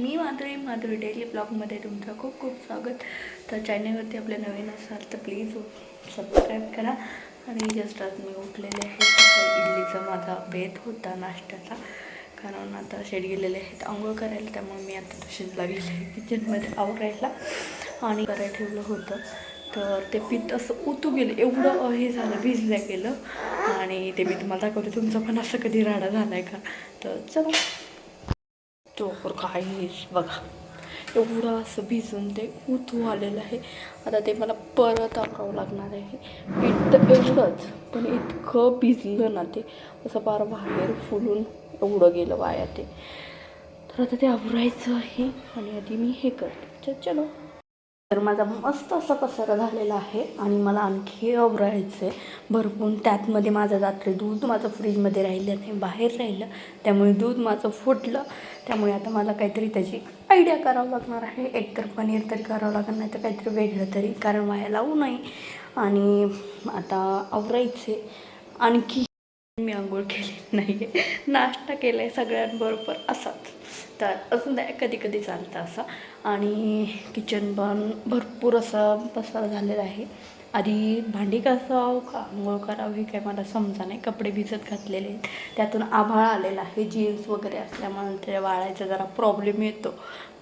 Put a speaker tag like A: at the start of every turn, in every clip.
A: मी Madhuri Madhuri daily ब्लॉगमध्ये तुमचं खूप खूप स्वागत. तर चॅनलवरती आपल्या नवीन असाल तर प्लीज सबस्क्राईब करा. आणि जस्ट आज मी उठलेले आहे. इडलीचा माझा बेत होता नाश्त्याचा. कारण आता शेड गेलेले आहेत. आंघोळ करायला त्यामुळे मी आता तशीच लागलेली आहे. किचनमध्ये आवरायला आणि करायला ठेवलं होतं. तर ते पीठ असं उतू गेलं. एवढं हे झालं भिजलं गेलं. आणि ते मी तुम्हाला दाखवते. तुमचा पण असं कधी राडा झाला आहे का? तर चला. तो काहीच बघा एवढं असं भिजून ते उतू आलेलं आहे. आता ते मला परत आकावं लागणार आहे. पीठ तर एवढंच पण इतकं भिजलं ना ते. असं फार बाहेर फुलून एवढं गेलं वाया ते. तर आता ते आवरायचं आहे आणि आधी मी हे करते. चलो. तर माझा मस्त असा पसारा झालेला आहे आणि मला आणखी आवरायचं आहे भरपूर त्यातमध्ये माझं रात्री दूध माझं फ्रीजमध्ये राहिलं नाही बाहेर राहिलं. त्यामुळे दूध माझं फुटलं. त्यामुळे आता मला काहीतरी त्याची आयडिया करावं लागणार आहे. एकतर पनीर तरी करावं लागणार नाही तर काहीतरी वेगळं तरी कारण वाया लावू नये. आणि आता आवरायचे आणखी मी आंघोळ केली नाही आहे नाश्ता केला आहे सगळ्यांबरोबर असाच. तर अजून नाही कधी कधी चालतं असं. आणि किचन पण भरपूर असं पसार झालेला आहे. आधी भांडी घासावं का? आंघोळ करावं हे काय मला समजा नाही. कपडे भिजत घातलेले त्यातून आभाळ आलेला आहे. जीन्स वगैरे असल्यामुळे ते वाळायचा जरा प्रॉब्लेम येतो.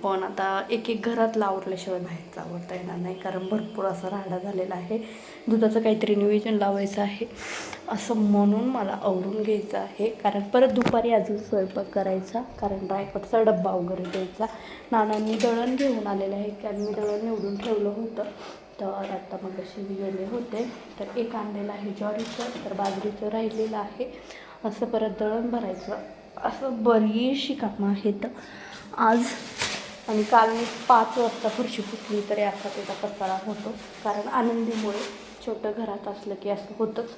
A: पण आता एक एक घरात आवरल्याशिवाय बाहेर आवडता येणार नाही. कारण भरपूर असा राडा झालेला आहे. दुधाचं काहीतरी नियोजन लावायचं आहे. असं म्हणून मला आवरून घ्यायचं आहे. कारण परत दुपारी अजून स्वयंपाक करायचा. कारण ड्रायफ्रूटचा डब्बा वगैरे द्यायचा. नानांनी दळण घेऊन आलेलं आहे. कारण मी दळण निवडून ठेवलं होतं. तर आता मग असे गेले होते. तर एक आणलेलं आहे ज्वारीचं तर बाजरीचं राहिलेलं आहे. असं परत दळण भरायचं. असं बरीचशी कामं आहेत. आज आणि काल मी पाच वाजता फरशी फुटली तरी असा त्याचा पसारा होतो. कारण आनंदीमुळे छोटं घरात असलं की असं होतंच.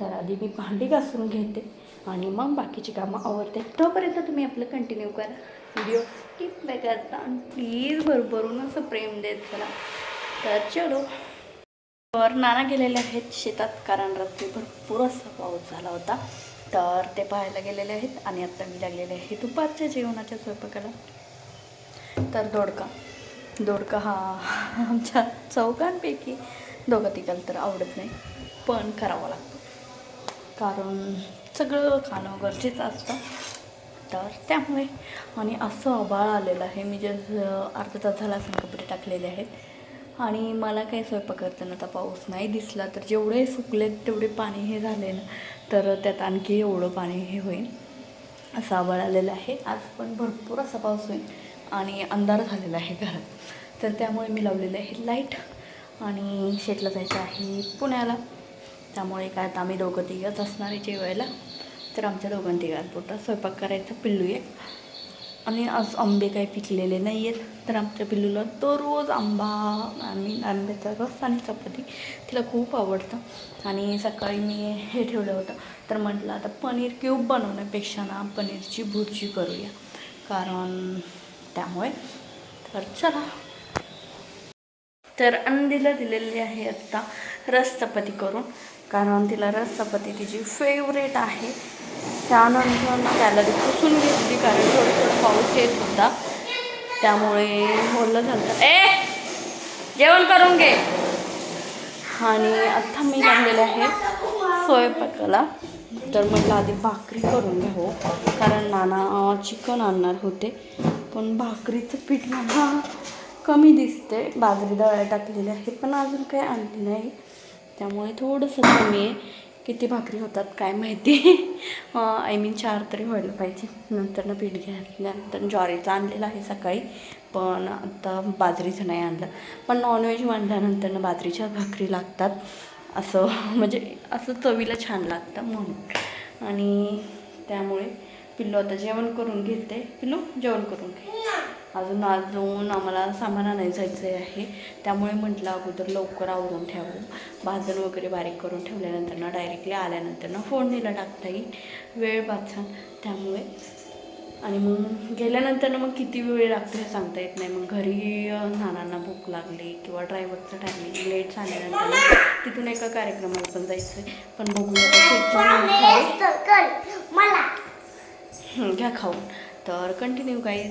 A: तर आधी मी भांडी घासून घेते आणि मग बाकीची कामं आवडते तोपर्यंत तुम्ही आपलं कंटिन्यू करा. व्हिडिओ स्किप नाही करता. आणि प्लीज भरभरून असं प्रेम देत चला. तर चलो. तर नाना गेलेले आहेत शेतात कारण रात्री भरपूर असा पाऊस झाला होता. तर ते पाहायला गेलेले आहेत आणि आत्ता मी लागलेले आहे दुपारच्या जेवणाच्या स्वयंपाकाला. तर दोडका. दोडका हा आमच्या चौघांपैकी दोघं तिघांना तर आवडत नाही पण करावं लागतो. कारण सगळं खाणं गरजेचं असतं. तर त्यामुळे आणि असं आभाळ आलेलं आहे. मी जे अर्धा तास झाला असं कपडे टाकलेले आहेत. आणि मला काही स्वयंपाक करताना आता पाऊस नाही दिसला तर जेवढे सुकले तेवढे पाणी हे झाले ना तर त्यात आणखी एवढं पाणी हे होईल असं आवाळ आलेलं आहे. आज पण भरपूर असा पाऊस होईल आणि अंधार झालेला आहे घरात. तर त्यामुळे मी लावलेलं आहे लाइट आणि शेटला जायचं आहे पुण्याला. त्यामुळे काय आता आम्ही दोघं तिघंच असणार आहे जेवायला तर आमच्या दोघां तिघांपुरता स्वयंपाक करायचा पिल्लू आहे आणि आज आंबे काही पिकलेले नाही आहेत तर आमच्या पिल्लूला दररोज आंबा आणि आंब्याचा रस आणि चपाती तिला खूप आवडतं. आणि सकाळी मी हे ठेवलं होतं. तर म्हटलं आता पनीर क्यूब बनवण्यापेक्षा ना पनीरची भुर्जी करूया. कारण त्यामुळे तर चला. तर अंडीला दिलेली आहे आत्ता रस चपाती करून. कारण तिला रस चपाती तिची फेवरेट आहे. त्यानंतर ना त्याला ती पुसून घेतली कारण थोडं थोडं पाऊस येत होता. त्यामुळे बोललं झालं ए! जेवण करून घे. आणि आत्ता मी लागलेलं आहे स्वयंपाकाला तर म्हटलं आधी भाकरी करून घ्यावं कारण नाना चिकन आणणार होते. पण भाकरीचं पीठ मला कमी दिसते बाजरी दळ्या टाकलेली आहे पण अजून काही आणली नाही. त्यामुळे थोडंसं कमी आहे. किती भाकरी होतात काय माहिती? आय मीन चार तरी व्हायला पाहिजे. नंतर ना पीठ घ्यायल्यानंतर ज्वारीचं आणलेलं आहे सकाळी. पण आता बाजरीचं नाही आणलं. पण नॉनव्हेज म्हणल्यानंतर ना बाजरीच्या भाकरी लागतात. असं म्हणजे असं चवीला छान लागतं म्हणून. आणि त्यामुळे पिल्लू आता जेवण करून घेते. पिल्लू जेवण करून घे. अजून अजून आम्हाला सामान आणायला जायचं आहे. त्यामुळे म्हटलं अगोदर लवकर आवरून ठेवू. भाजण वगैरे बारीक करून ठेवल्यानंतर ना डायरेक्टली आल्यानंतर ना फोडणीला टाकता येईल. वेळ वाचन त्यामुळे आणि मग गेल्यानंतर ना मग किती वेळ लागतो हे सांगता येत नाही. मग घरी नानांना भूक लागली किंवा ड्रायव्हरचं टायमिंग लेट झाल्यानंतर तिथून एका कार्यक्रमाला पण जायचं आहे. पण बघूया घ्या खाऊन. तर कंटिन्यू काही